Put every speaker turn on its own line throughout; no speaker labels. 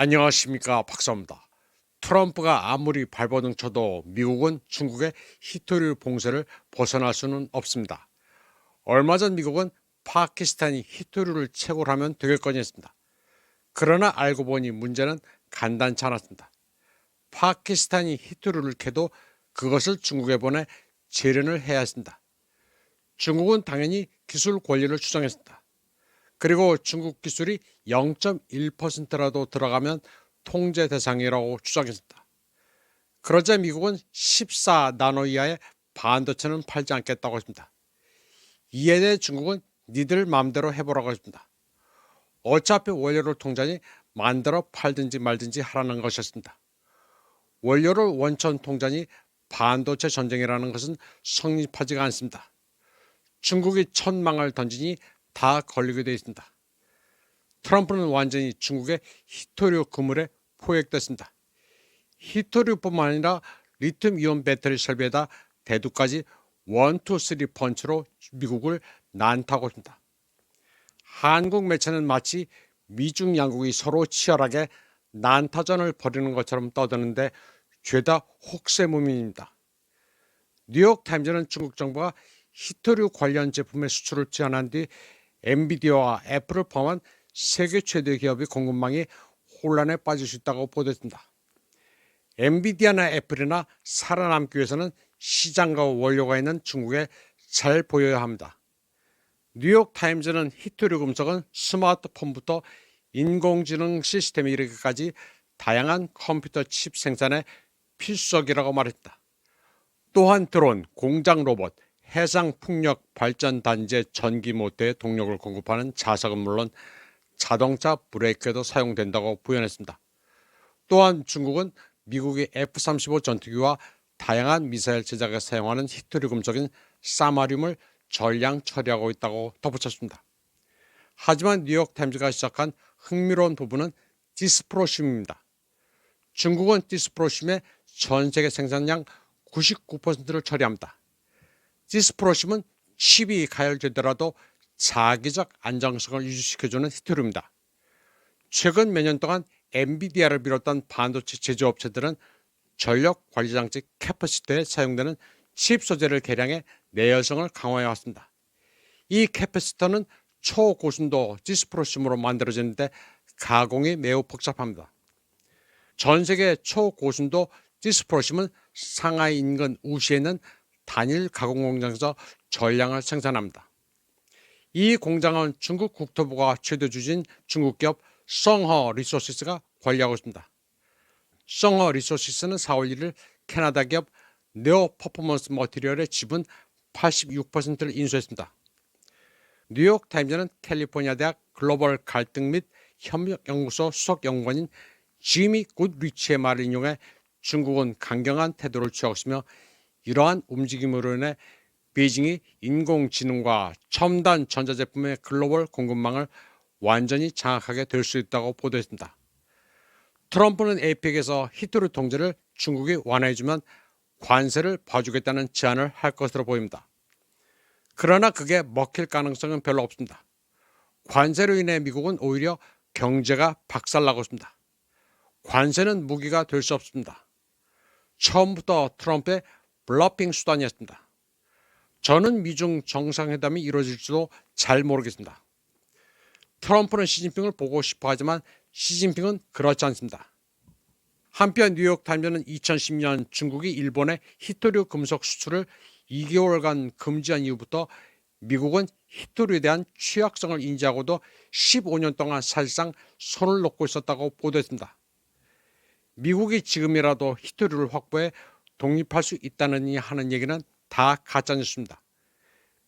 안녕하십니까 박사입니다. 트럼프가 아무리 발버둥 쳐도 미국은 중국의 히토류 봉쇄를 벗어날 수는 없습니다. 얼마 전 미국은 파키스탄이 히토류를 채굴 하면 되겠거니 했습니다. 그러나 알고 보니 문제는 간단치 않았습니다. 파키스탄이 히토류를 캐도 그것을 중국에 보내 재련을 해야 했습니다. 중국은 당연히 기술 권리를 주장했습니다. 그리고 중국 기술이 0.1%라도 들어가면 통제 대상이라고 주장했습니다. 그러자 미국은 14나노 이하의 반도체는 팔지 않겠다고 했습니다. 이에 대해 중국은 니들 마음대로 해보라고 했습니다. 어차피 원료를 통장이 만들어 팔든지 말든지 하라는 것이었습니다. 원료를 원천 통장이 반도체 전쟁이라는 것은 성립하지가 않습니다. 중국이 천망을 던지니 다 걸리게 되어 있습니다. 트럼프는 완전히 중국의 히토류 그물에 포획됐습니다. 히토류뿐만 아니라 리튬 이온 배터리 설비에다 대두까지 원투 쓰리 펀치로 미국을 난타고 있습니다. 한국 매체는 마치 미중 양국이 서로 치열하게 난타전을 벌이는 것처럼 떠드는데 죄다 혹세무민입니다. 뉴욕 타임즈는 중국 정부가 히토류 관련 제품의 수출을 제한한 뒤 엔비디아와 애플을 포함한 세계 최대 기업의 공급망이 혼란에 빠질 수 있다고 보도했습니다. 엔비디아나 애플이나 살아남기 위해서는 시장과 원료가 있는 중국에 잘 보여야 합니다. 뉴욕 타임즈는 히토류 금속은 스마트폰부터 인공지능 시스템에 이르기까지 다양한 컴퓨터 칩 생산에 필수적이라고 말했다. 또한 드론, 공장 로봇, 해상 풍력 발전 단지의 전기 모터에 동력을 공급하는 자석은 물론 자동차 브레이크에도 사용된다고 부연했습니다. 또한 중국은 미국의 F-35 전투기와 다양한 미사일 제작에 사용하는 히토류 금속인 사마륨을 전량 처리하고 있다고 덧붙였습니다. 하지만 뉴욕 타임즈가 시작한 흥미로운 부분은 디스프로심입니다. 중국은 디스프로심의 전 세계 생산량 99%를 처리합니다. 디스프로심은 칩이 가열되더라도 자기적 안정성을 유지시켜주는 히토류입니다. 최근 몇 년 동안 엔비디아를 비롯한 반도체 제조업체들은 전력 관리 장치 캐퍼시터에 사용되는 칩 소재를 개량해 내열성을 강화해 왔습니다. 이 캐퍼시터는 초고순도 디스프로심으로 만들어졌는데 가공이 매우 복잡합니다. 전 세계 초고순도 디스프로심은 상하이 인근 우시에 있는 단일 가공 공장에서 전량을 생산합니다. 이 공장은 중국 국토부가 최대 주진 중국 기업 성허 리소시스가 관리하고 있습니다. 성허 리소시스는 4월 1일 캐나다 기업 네오 퍼포먼스 머티리얼의 지분 86%를 인수했습니다. 뉴욕 타임즈는 캘리포니아 대학 글로벌 갈등 및 협력 연구소 수석 연구원인 지미 굿리치의 말을 인용해 중국은 강경한 태도를 취하고 있으며 이러한 움직임으로 인해 베이징이 인공지능과 첨단 전자제품의 글로벌 공급망을 완전히 장악하게 될 수 있다고 보도했습니다. 트럼프는 에이펙에서 히토류 통제를 중국이 완화해주면 관세를 봐주겠다는 제안을 할 것으로 보입니다. 그러나 그게 먹힐 가능성은 별로 없습니다. 관세로 인해 미국은 오히려 경제가 박살나고 있습니다. 관세는 무기가 될 수 없습니다. 처음부터 트럼프의 블러핑 수단이었습니다. 저는 미중 정상회담이 이루어질지도 잘 모르겠습니다. 트럼프는 시진핑을 보고 싶어 하지만 시진핑은 그렇지 않습니다. 한편 뉴욕 타임즈는 2010년 중국이 일본의 히토류 금속 수출을 2개월간 금지한 이후부터 미국은 히토류에 대한 취약성을 인지하고도 15년 동안 사실상 손을 놓고 있었다고 보도했습니다. 미국이 지금이라도 히토류를 확보해 독립할 수 있다느니 하는 얘기는 다 가짜뉴스입니다.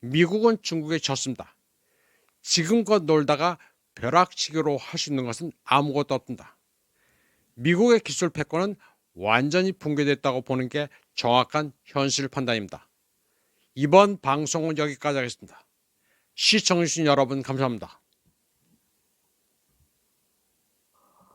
미국은 중국에 졌습니다. 지금껏 놀다가 벼락치기로 할 수 있는 것은 아무것도 없습니다. 미국의 기술 패권은 완전히 붕괴됐다고 보는 게 정확한 현실 판단입니다. 이번 방송은 여기까지 하겠습니다. 시청해주신 여러분 감사합니다.